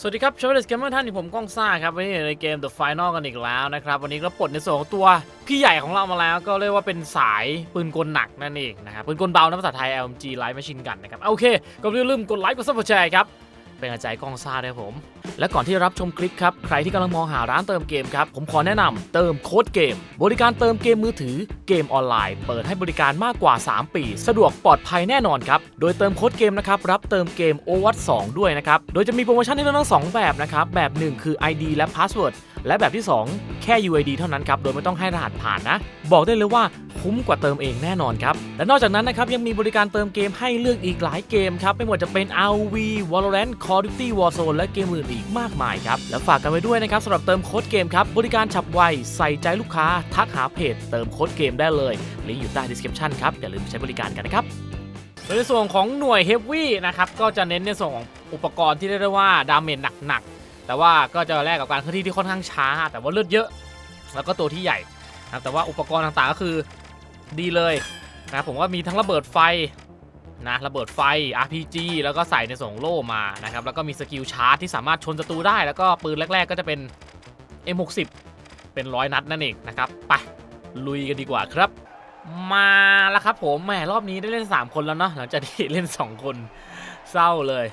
สวัสดีครับชาวเวลสเกมเมอร์ท่านที่ผมก้องซ่าครับวันนี้ในเกม The Final กันอีกแล้วนะครับ วันนี้ก็ปลดในส่วนของตัวพี่ใหญ่ของเรามาแล้ว ก็เรียกว่าเป็นสายปืนกลหนักนั่นเองนะครับปืนกลเบานะภาษาไทย LMG Light Machine Gun นะครับโอเค ก็อย่าลืมกดไลค์กดซับสไครต์ครับ เป็นกำลังใจก้องซาด้วยผม และก่อนที่จะรับชมคลิปครับ ใครที่กำลังมองหาร้านเติมเกมครับ ผมขอแนะนำเติมโค้ดเกม บริการเติมเกมมือถือเกมออนไลน์ เปิดให้บริการมากกว่า 3 ปี สะดวกปลอดภัยแน่นอนครับ โดยเติมโค้ดเกมนะครับรับเติมเกม o w a t 2ด้วยนะครับ โดยจะมีโปรโมชั่นให้เลือกทั้งสองแบบนะครับแบบ 1 คือ ID และ Password และแบบที่ 2 แค่ UID เท่านั้นครับโดยไม่ต้องให้รหัสผ่านนะ บอกได้เลยว่าคุ้มกว่าเติมเองแน่นอนครับ และนอกจากนั้นนะครับยังมีบริการเติมเกมให้เลือกอีกหลายเกมครับ ไม่ว่าจะเป็น RV Valorant Call of Duty Warzone และเกมอื่นอีกมากมายครับ และฝากกันไว้ด้วยนะครับสำหรับเติมโค้ดเกมครับ บริการฉับไว ใส่ใจลูกค้า ทักหาเพจ เติมโค้ดเกมได้เลยลิงก์อยู่ใต้ description ครับอย่าลืมใช้บริการกันนะครับในส่วนของหน่วยเฮฟวี่นะครับก็จะเน้นในส่วนของอุปกรณ์ที่เรียกได้ว่าดาเมจหนักๆ แต่ว่าก็จะแลกกับการเคลื่อนที่ที่ค่อนข้างช้า แต่ว่าเลือดเยอะ แล้วก็ตัวที่ใหญ่นะครับแต่ว่าอุปกรณ์ต่างๆก็คือดีเลยนะผมว่ามีทั้งระเบิดไฟนะระเบิดไฟ RPG แล้วก็ใส่ในส่วนของโล่มานะครับแล้วก็มีสกิลชาร์จที่สามารถชนศัตรูได้ แล้วก็ปืนแรก ๆ ก็จะเป็น M60 เป็นร้อยนัดนั่นเองนะครับไปลุยกันดีกว่าครับ มาแล้วครับผมแหมรอบนี้ได้เล่น 3 คนแล้วเนาะหลังจากที่เล่น 2 คนเศร้าเลย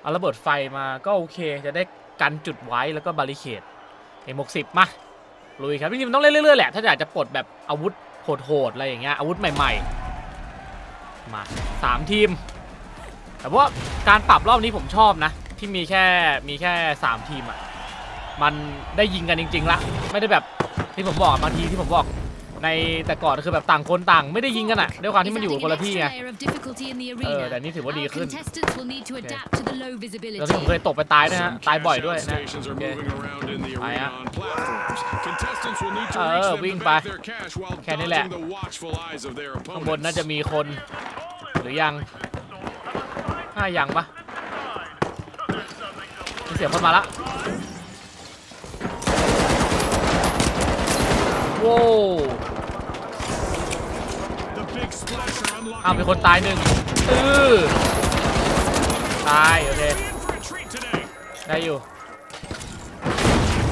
เอาระเบิดไฟมาก็โอเคจะได้ กันจุดไว้แล้วก็บาริเคด M60 มกสิบมาลุยครับจริงๆมันต้องเล่นเรื่อยๆแหละถ้าอยากจะปลดแบบอาวุธโหดๆอะไรอย่างเงี้ยอาวุธใหม่ๆมาสามทีม แต่ว่าการปรับรอบนี้ผมชอบนะ ที่มีแค่มีแค่3ทีมอะ่ะมันได้ยิงกันจริงๆละไม่ได้แบบที่ผมบอกบางทีที่ผมบอก ในแต่ก่อนคือแบบต่างคนต่าง ไม่ได้ยิงกันอะ่ะด้วยความที่มันอยู่คนละที่ไงเออแต่นี่ถือว่าดีขึ้นแล้วที่ผมเคยตกไปตายด้วยฮะตายบ่อยด้วยนะ Stations are โอเค moving around in the ไปฮะ arena on platforms. Contestants will need to เอ reach อ them วิ่ง to ไป bank their cash while แค่นี้แหละ dodging the watchful eyes of their ข้างบน opponents. น่าจะมีคนหรือยังน่ายังปะมีเสียงคนมาละโว้ ว The big splasher อ้าว unlocking มีคนตายหนึ่งอือตาย โอเค ได้อยู่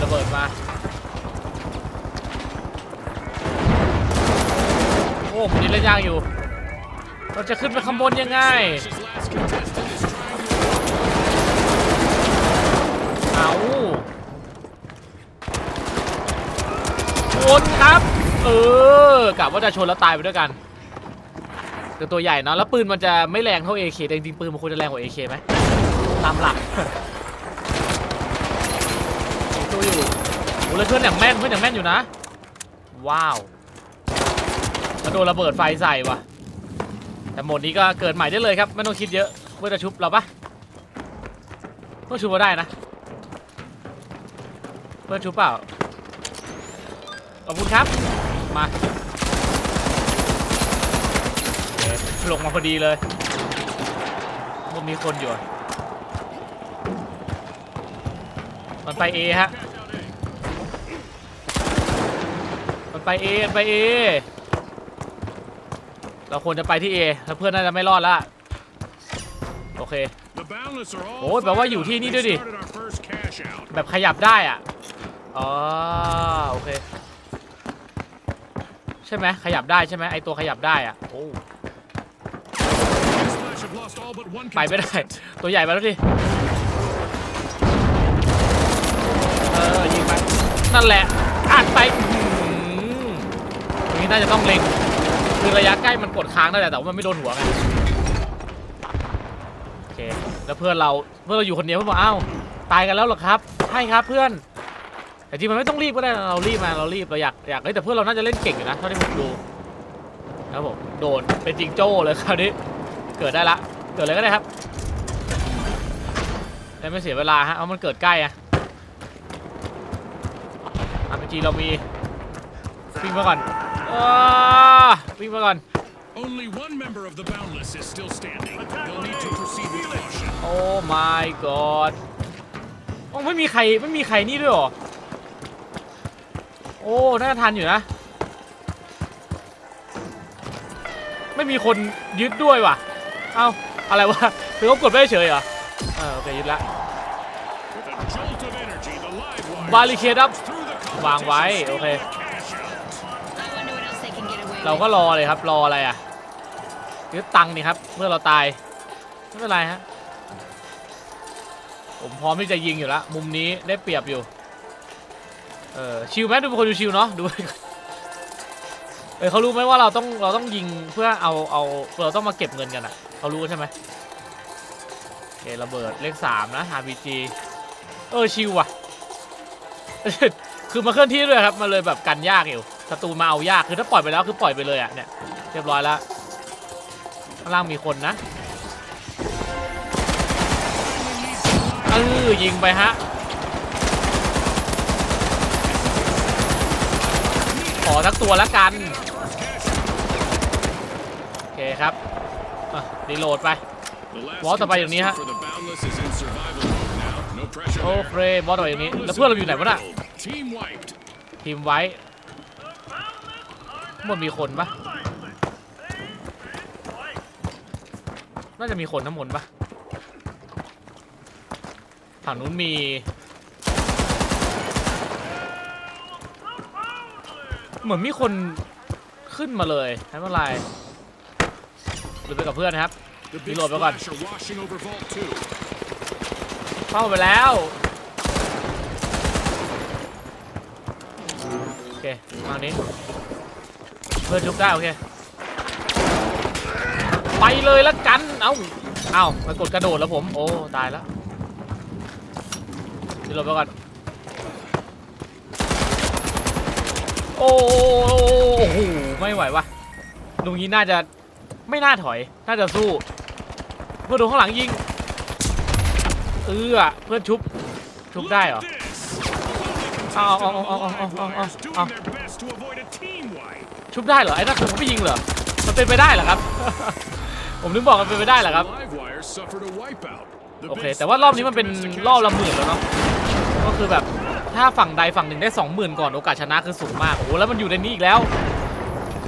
ระเบิดมา โอ้ผมนี่เล่นยากอยู่ เราจะขึ้นไปข้างบนยังไงเอาชนครับ เออกะว่าจะชนแล้วตายไปด้วยกัน คือตัวใหญ่เนอะแล้วปืนมันจะไม่แรงเท่า AK แต่จริงๆปืนมันควรจะแรงกว่า AK ไหมตามหลักตัวอยู่โอ้แล้วเพื่อนอย่างแม่นเพื่อนอย่างแม่นอยู่นะ ว้าวแล้วโดนระเบิดไฟใส่ว่ะ แต่โหมดนี้ก็เกิดใหม่ได้เลยครับ ไม่ต้องคิดเยอะเพื่อจะชุบเราปะต้อชุบเราได้นะ เพื่อนชุบเปล่าขอบคุณครับมาโอเค ลงมาพอดีเลยมันมีคนอยู่ มันไปเอฮะ มันไปเอไปเอเราควรจะไปที่เอแล้วเพื่อนน่าจะไม่รอดละโอเคโอ้ยแปลว่าอยู่ที่นี่ด้วยดิ แบบขยับได้อะ อ๋อ โอเค ใช่ไหมขยับได้ใช่ไหมไอตัวขยับได้อะโอ้ ไปไม่ได้ ตัวใหญ่ไปแล้วดิเออยิงไป นั่นแหละอัดไปอื้อหือตรงนี้น่าจะต้องเล็งคือระยะใกล้มันกดค้างได้แหละแต่ว่ามันไม่โดนหัวไงโอเคแล้วเพื่อนเราเพื่อนเราอยู่คนเดียวเพื่อนบอกอ้าวตายกันแล้วหรอครับใช่ครับเพื่อนแต่จริงมันไม่ต้องรีบก็ได้นะเรารีบมาเรารีบเราอยากอยากเฮ้ยแต่เพื่อนเราน่าจะเล่นเก่งอยู่นะเท่าที่ผมดูครับผมโดนเป็นจิงโจ้เลยคราวนี้ เกิดได้ละ เกิดอะไรก็ได้ครับแต่ไม่เสียเวลาฮะ เอามันเกิดใกล้อะอาร์พีจีเรามีวิ่งมาก่อนอ้าวิ่งมาก่อน Only one member of the boundless is still standing. They'll need to proceed with caution. โอ้ my god โอ้ไม่มีใครไม่มีใครนี่ด้วยเหรอ โอ้ น่าจะทันอยู่นะ ไม่มีคนยึดด้วยว่ะ เอ้า อะไรวะคือเขากดไม่เฉยเหรอเออโอเคยึดละบาริเคดับวางไว้ โอเค เราก็รอเลยครับ รออะไรอะยึดตังค์นี่ครับ เมื่อเราตาย ไม่เป็นไรฮะ ผมพร้อมที่จะยิงอยู่แล้ว มุมนี้ได้เปรียบอยู่ เออชิลไหมดูเป็นคนดูชิลเนาะ ดูเออเขารู้ไหมว่าเราต้องเราต้องยิงเพื่อเอาเอาเราต้องมาเก็บเงินกันอะ เขารู้ใช่ไหมโอเคระเบิดเลขสามนะ RPG เออชิลว่ะ คือมาเคลื่อนที่ด้วยครับมาเลยแบบกันยากอยู่ศัตรูมาเอายากคือถ้าปล่อยไปแล้วคือปล่อยไปเลยอะเนี่ยเรียบร้อยแล้วข้างล่างมีคนนะเออยิงไปฮะขอสักตัวแล้วกัน โอเคครับ อะรีโหลดไป The last วอลต่อไปอย่างนี้ฮะ contestant for the Boundless is in survival mode now. No pressure โอ there. เคบอสต่ออย่างนี้ แล้วเพื่อนเราอยู่ไหนวะน่ะ Team wiped. ทีมไว้มันมีคนปะน่าจะมีคนทั้งหมดปะฝั่งนู้นมี เหมือนมีคนขึ้นมาเลยไม่เป็นไร หรือไปกับเพื่อนนะครับ The big Reload, reload. splash are washing over Vault 2. เข้าไปแล้ว โอเคทางนี้ เพื่อนชุบได้โอเค ไปเลยละกัน เอ้า เอ้ามากดกระโดดแล้วผม โอ้ ตายแล้วดีโหลดไปก่อน โอ้โห ไม่ไหววะลุงนี้น่าจะ ไม่น่าถอย น่าจะสู้ เพื่อนโดนข้างหลังยิง เออเพื่อนชุบ ชุบได้เหรอ This. Oh, oh, Contestant oh, oh, on the oh, live oh, oh, wires doing oh. their best to avoid a team wipe. ชุบได้เหรอ ไอ้นั่นคือผมไม่ยิงเหรอ มันเป็นไปได้เหรอครับ ผมนึกบอกมันเป็นไปได้เหรอครับ โอเค แต่ว่ารอบนี้มันเป็นรอบละหมื่นแล้วเนาะ ก็คือแบบถ้าฝั่งใดฝั่งหนึ่งได้สองหมื่นก่อนโอกาสชนะคือสูงมาก โอ้โหแล้วมันอยู่ในนี้อีกแล้ว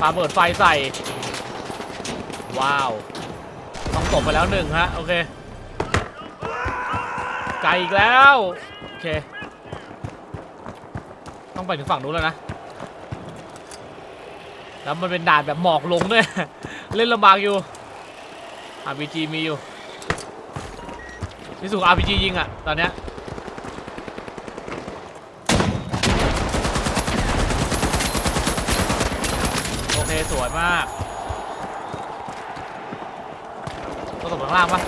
ปาเบิดไฟใส่ ว้าว ต้องตกไปแล้วหนึ่งฮะ โอเค ไกลอีกแล้ว โอเค ต้องไปถึงฝั่งนู้นแล้วนะ แล้วมันเป็นด่านแบบหมอกลงด้วย เล่นลำบากอยู่ RPG มีอยู่ที่สุด RPG ยิงอะ ตอนเนี้ยโอเค สวยมาก ต้องตกข้างล่างปะ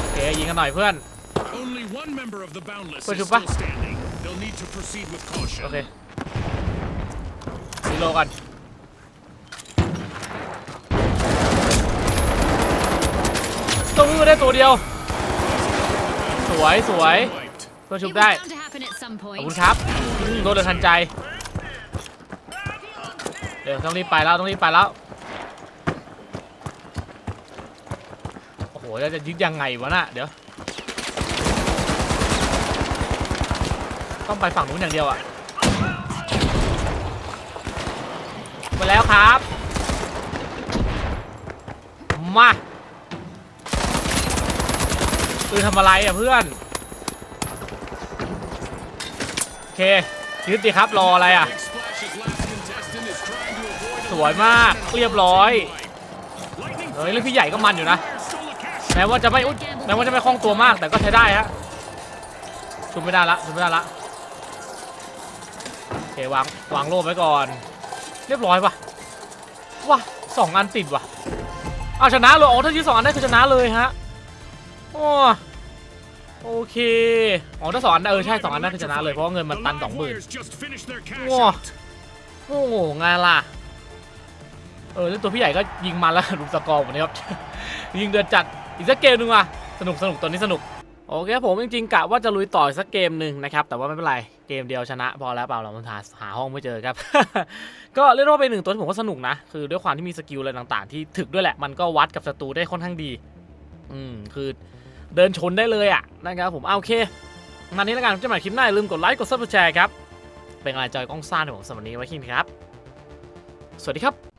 โอเคยิงกันหน่อยเพื่อน Only one member of the Boundless Pues is yo, pa. still standing. They'll need to proceed with caution. โอเครีโหลดก่อนต้องมือได้ตัวเดียว สวยสวย Wiped. เพื่อ It ชุบ was ได้ bound to happen at some ขอบ point. คุณครับอืมโดนเดือดทันใจ เดี๋ยวต้องรีบไปแล้วต้องรีบไปแล้ว โอ้โห แล้วจะยึดยังไงวะน่ะเดี๋ยว ต้องไปฝั่งนู้นอย่างเดียวอะไปแล้วครับ มาคือทำอะไรอะเพื่อน โอเค ยึดดิครับรออะไรอะ สวยมากเรียบร้อยเฮ้ยเรื่องพี่ใหญ่ก็มันอยู่นะ แม้ว่าจะไม่อุ๊ยแม้ว่าจะไม่คล่องตัวมากแต่ก็ใช้ได้ฮะชุบไม่ได้ละชุบไม่ได้ละโอเควางวางโล่ไว้ก่อน เรียบร้อยปะว้าสองอันติดว่ะเอาชนะเลยอ๋อถ้ายืดสองอันได้คือชนะเลยฮะโอ้โอเคอ๋อถ้าสองอันได้เออใช่สองอันได้คือชนะเลยเพราะว่าเงินมัน The ตัน live สองหมื่น wires just finished their cash Whoa. out. โอ้โหไงล่ะเออแล้วตัวพี่ใหญ่ก็ยิงมาแล้วลุมสกอร์วันนี้ครับยิงเดือดจัด อีกสักเกมหนึ่งว่ะสนุกสนุกตอนนี้สนุกโอเคผมจริงๆกะว่าจะลุยต่ออีกสักเกมหนึ่งนะครับแต่ว่าไม่เป็นไรเกมเดียวชนะ พอแล้วเปล่าเรามันหาหาห้องไม่เจอครับ ก็เรียกว่าเป็นหนึ่งตัวที่ผมก็สนุกนะ คือด้วยความที่มีสกิลอะไรต่างๆ ที่ถึกด้วยแหละมันก็วัดกับศัตรูได้ค่อนข้างดี อืมคือเดินชนได้เลยอะนะครับผมเอาโอเคงานนี้แล้วกันจะมาคลิปหน้าอย่าลืมกดไลค์กดซับสไครต์ครับเป็นกำลังใจกล้องซ่าในผมสำหรับวันนี้ไว้คินครับ สวัสดีครับ